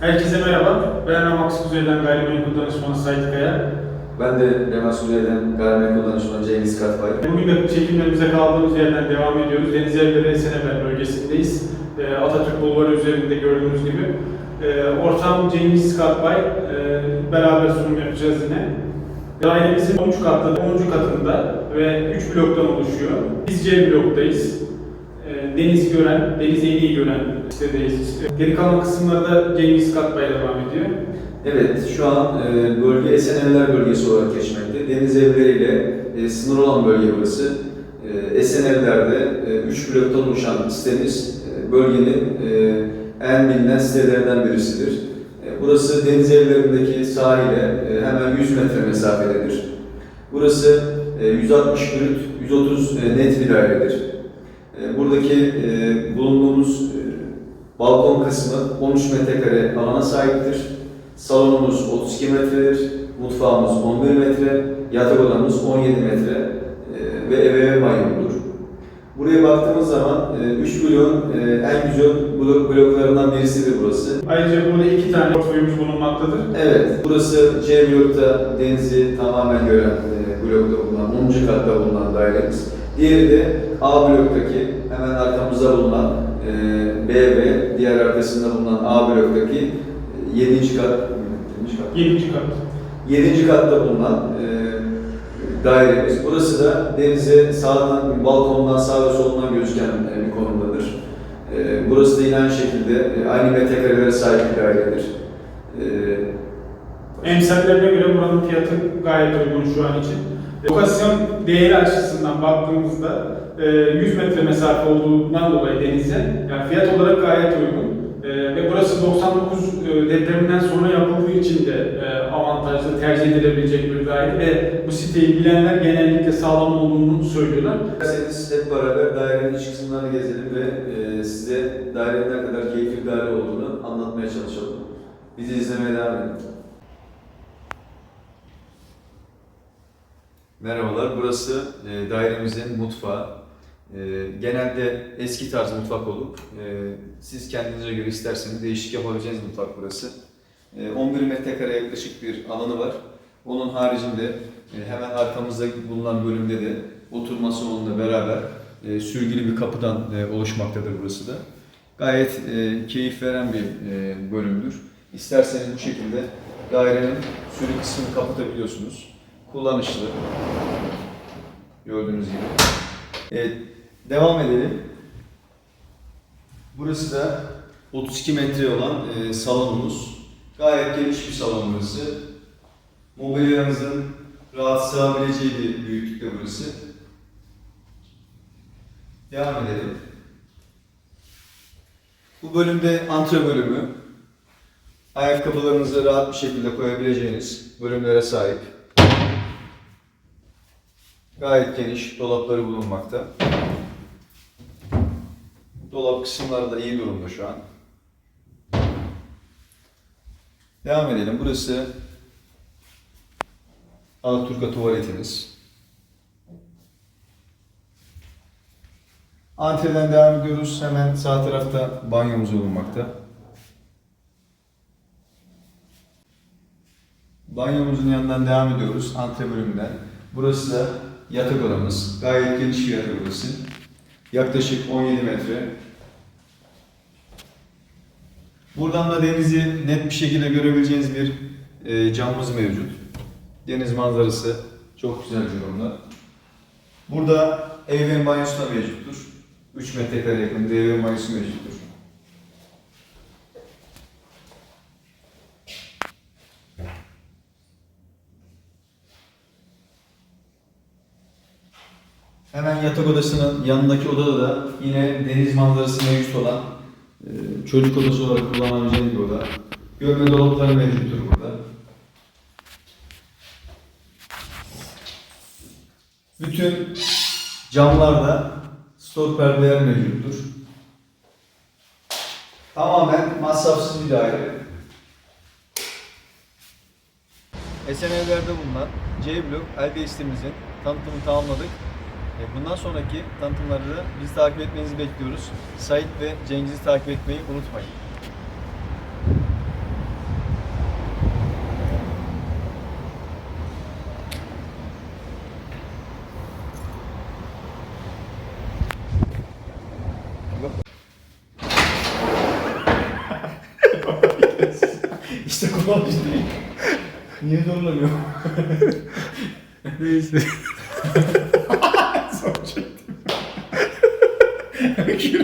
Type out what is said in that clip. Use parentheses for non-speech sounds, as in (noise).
Herkese merhaba. Ben Ramax Kuzey'den Gayrimenkul Danışmanı Sait Kaya. Ben de Leman Suriye'den gayrimenkul danışmanı Cengiz Katbay. Bugün de çekimlerimize kaldığımız yerden devam ediyoruz. Deniz Evleri Eseneler bölgesindeyiz. Ee, Atatürk Bulvarı üzerinde gördüğünüz gibi. Ee, Ortam Cengiz Katbay. Ee, Beraber sunum yapacağız yine. Dairemizin 13 katlı, 10. katında ve 3 bloktan oluşuyor. Biz C bloktayız. Deniz gören, deniz en iyi gören sitedeyiz. Geri kalan kısımlarda Cengiz Katbay devam ediyor. Evet, şu an e, bölge Esenevler bölgesi olarak geçmekte. Deniz evleriyle e, sınır olan bölge burası. E, Esenevler'de 3 bloktan oluşan sitemiz e, bölgenin e, en bilinen sitelerinden birisidir. E, burası deniz evlerindeki sahile e, hemen 100 metre mesafededir. Burası e, 160 brüt, 130 e, net bir dairedir. E, buradaki e, bulunduğumuz e, balkon kısmı 13 metrekare alana sahiptir. Salonumuz 32 metredir, mutfağımız 11 metre, yatak odamız 17 metre e, ve ebeveyn banyomudur. Buraya baktığımız zaman 3 bloğun en güzel blok bloklarından birisidir burası. Ayrıca burada iki tane portföyümüz bulunmaktadır. Evet, burası C blokta denizi tamamen gören blokta bulunan, 10. katta bulunan dairemiz. Diğeri de A bloktaki hemen arkamızda bulunan e, B ve diğer arkasında bulunan A bloktaki 7. kat, 7. kat, Yedinci kat. 7. katta bulunan e, dairemiz. Burası da denize sağdan, balkondan sağ ve solundan gözüken e, bir konumdadır. E, burası da yine aynı şekilde e, aynı metrekarelere sahip bir dairedir. E, Emsallerine göre buranın fiyatı gayet uygun şu an için. Lokasyon değeri açısından baktığımızda e, 100 metre mesafe olduğundan dolayı denize yani fiyat olarak gayet uygun. E, Ve burası 99 e, depreminden sonra yapıldığı için de e, avantajlı, tercih edilebilecek bir daire ve bu siteyi bilenler genellikle sağlam olduğunu söylüyorlar. İsterseniz hep beraber dairenin iç kısımlarını gezelim ve e, size dairenin ne kadar keyifli bir daire olduğunu anlatmaya çalışalım. Bizi izlemeye devam edin. Merhabalar, burası e, dairemizin mutfağı. E, genelde eski tarz mutfak olup e, siz kendinize göre isterseniz değişik yapabileceğiniz mutfak burası. E, 11 metrekare yaklaşık bir alanı var. Onun haricinde e, hemen arkamızda bulunan bölümde de oturma salonuyla beraber e, sürgülü bir kapıdan e, oluşmaktadır burası da. Gayet e, keyif veren bir e, bölümdür. İsterseniz bu şekilde dairenin sürü kısmını kapatabiliyorsunuz. Kullanışlı. Gördüğünüz gibi. Evet, devam edelim. Burası da 32 metre olan e, salonumuz. Gayet geniş bir salon burası. Mobilyanızın rahat sığabileceği bir büyüklükte burası. Devam edelim. Bu bölümde antre bölümü. Ayakkabılarınızı rahat bir şekilde koyabileceğiniz bölümlere sahip. Gayet geniş dolapları bulunmakta. Dolap kısımları da iyi durumda şu an. Devam edelim. Burası Alaturka tuvaletimiz. Antreden devam ediyoruz. Hemen sağ tarafta banyomuz bulunmakta. Banyomuzun yanından devam ediyoruz. Antre bölümünden. Burası da yatak odamız. Gayet geniş bir yatak odası. Yaklaşık 17 metre. Buradan da denizi net bir şekilde görebileceğiniz bir e, camımız mevcut. Deniz manzarası çok güzel durumda. Burada ebeveyn banyosu da mevcuttur. 3 metrekare yakınında ebeveyn banyosu mevcuttur. Hemen yatak odasının yanındaki odada da yine deniz manzarası mevcut olan e, çocuk odası olarak kullanabileceğiniz bir oda. Görme dolapları mevcuttur burada. Bütün camlarda stor perdeler mevcuttur. Tamamen masrafsız bir daire. Esenevler'de bulunan C blok LBS'imizin tanıtımını tamamladık. E, bundan sonraki tanıtımları biz takip etmenizi bekliyoruz. Sait ve Cengiz'i takip etmeyi unutmayın. (laughs) işte kulağım işte. Niye zorlamıyor? (laughs) Neyse. (laughs)